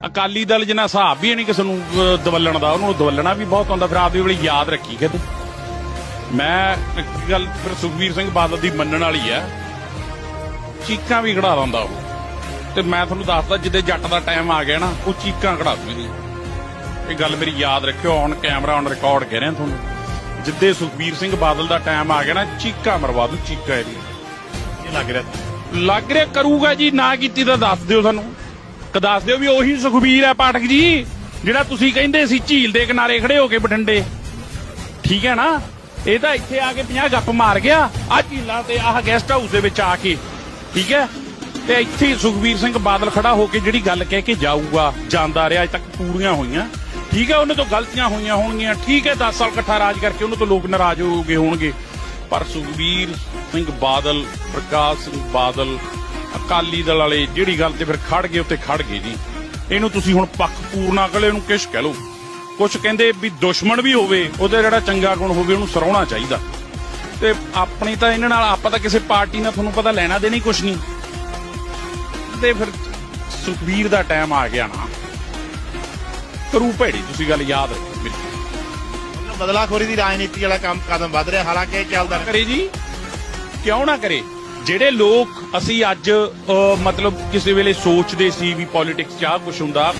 ਅਕਾਲੀ ਦਲ ਜਿੰਨਾ ਹਿਸਾਬ ਵੀ ਨਹੀਂ ਕਿਸੇ ਨੂੰ ਦਵਲਣ ਦਾ ਉਹਨੂੰ ਦਵਲਣਾ ਵੀ ਬਹੁਤ ਆਉਂਦਾ ਫਿਰ ਆਪਦੀ ਵੇਲੇ ਯਾਦ ਰੱਖੀ ਕਿਤੇ। ਮੈਂ ਇੱਕ ਗੱਲ ਫਿਰ ਸੁਖਵੀਰ ਸਿੰਘ ਬਾਦਲ ਦੀ ਮੰਨਣ ਵਾਲੀ ਹੈ ਚੀਕਾਂ ਵੀ ਕਢਾ ਦਿੰਦਾ ਉਹ। ਤੇ ਮੈਂ ਤੁਹਾਨੂੰ ਦੱਸਦਾ ਜਿੱਦੇ ਜੱਟ ਦਾ ਟਾਈਮ ਆ ਗਿਆ ਨਾ ਉਹ ਚੀਕਾਂ ਕਢਾ ਦੂਗੀ ਇਹ ਗੱਲ ਮੇਰੀ ਯਾਦ ਰੱਖਿਓ ਔਨ ਕੈਮਰਾ ਔਨ ਰਿਕਾਰਡ ਕਹਿ ਰਿਹਾ ਤੁਹਾਨੂੰ। ਜਿੱਦੇ ਸੁਖਵੀਰ ਸਿੰਘ ਬਾਦਲ ਦਾ ਟਾਈਮ ਆ ਗਿਆ ਨਾ ਚੀਕਾਂ ਮਰਵਾ ਦੂ ਚੀਕਾਂ ਇਹਦੀ ਇਹ ਲੱਗ ਰਿਹਾ। ਲੱਗ ਰਿਹਾ ਕਰੂਗਾ ਜੀ ਨਾ ਕੀਤੀ ਤਾਂ ਦੱਸ ਦਿਓ ਸਾਨੂੰ। ਕਿ ਦੱਸ ਦਿਓ ਵੀ ਉਹੀ ਸੁਖਬੀਰ ਹੈ ਪਾਠਕ ਜੀ, ਜਿਹੜਾ ਤੁਸੀਂ ਕਹਿੰਦੇ ਸੀ ਝੀਲ ਦੇ ਕਿਨਾਰੇ ਖੜੇ ਹੋ ਕੇ ਬਠਿੰਡੇ। ਠੀਕ ਹੈ ਨਾ? ਇਹ ਤਾਂ ਇੱਥੇ ਆ ਕੇ 50 ਗੱਪ ਮਾਰ ਗਿਆ। ਆ ਝੀਲਾਂ ਤੇ ਆਹ ਗੈਸਟ ਹਾਊਸ ਦੇ ਵਿੱਚ ਆ ਕੇ। ਠੀਕ ਹੈ? ਤੇ ਇੱਥੇ ਸੁਖਬੀਰ ਸਿੰਘ ਬਾਦਲ ਖੜਾ ਹੋ ਕੇ ਜਿਹੜੀ ਗੱਲ ਕਹਿ ਕੇ ਜਾਊਗਾ, ਜਾਂਦਾ ਰਿਹਾ ਅਜ ਤੱਕ ਪੂਰੀਆਂ ਹੋਈਆਂ। ਠੀਕ ਹੈ? ਉਹਨੇ ਤੋਂ ਗਲਤੀਆਂ ਹੋਈਆਂ ਹੋਣਗੀਆਂ। ਠੀਕ ਹੈ 10 ਸਾਲ ਇਕੱਠਾ ਰਾਜ ਕਰਕੇ ਉਹਨੂੰ ਤੋਂ ਲੋਕ ਨਾਰਾਜ਼ ਹੋ ਗਏ ਹੋਣਗੇ। ਪਰ ਸੁਖਬੀਰ ਸਿੰਘ ਬਾਦਲ, ਪ੍ਰਕਾਸ਼ ਸਿੰਘ ਬਾਦਲ ਅਕਾਲੀ ਦਲ ਵਾਲੇ ਜਿਹੜੀ ਗੱਲ ਤੇ ਫਿਰ ਖੜ ਗਏ ਉੱਤੇ ਖੜ ਗਏ ਜੀ। ਇਹਨੂੰ ਤੁਸੀਂ ਹੁਣ ਪੱਖ ਪੂਰਨਾ ਕਲੇ ਇਹਨੂੰ ਕਿਸ਼ ਕਹਿ ਲਓ? ਕੁਝ ਕਹਿੰਦੇ ਵੀ ਦੁਸ਼ਮਣ ਵੀ ਹੋਵੇ ਉਹਦਾ ਜਿਹੜਾ ਚੰਗਾ ਗੁਣ ਹੋਵੇ ਉਹਨੂੰ ਸਰਾਉਣਾ ਚਾਹੀਦਾ। ਤੇ ਆਪਣੀ ਤਾਂ ਇਹਨਾਂ ਨਾਲ ਆਪਾਂ ਤਾਂ ਕਿਸੇ ਪਾਰਟੀ ਨਾਲ ਤੁਹਾਨੂੰ ਪਤਾ ਲੈਣਾ ਦੇਣੀ ਕੁਛ ਨਹੀਂ। ਤੇ ਫਿਰ ਸੁਖਬੀਰ ਦਾ ਟਾਈਮ ਆ ਗਿਆ ਨਾ। ਕਰੂ ਭੇੜੀ ਤੁਸੀਂ ਗੱਲ ਯਾਦ ਰੱਖੋ ਮੇਰੀ। ਬਦਲਾਖੋਰੀ ਦੀ ਰਾਜਨੀਤੀ ਵਾਲਾ ਕੰਮ ਕਦਮ ਵੱਧ ਰਿਹਾ ਹਾਲਾਂਕਿ ਇਹ ਚੱਲਦਾ। ਕਰੇ ਜੀ। ਕਿਉਂ ਨਾ ਕਰੇ? ਜਿਹੜੇ ਲੋਕ ਅਸੀਂ ਅੱਜ ਮਤਲਬ ਕਿਸੇ ਵੇਲੇ ਸੋਚਦੇ ਸੀ ਵੀ ਪੋਲਿਟਿਕਸ 'ਚ ਆਹ ਕੁਝ ਹੁੰਦਾ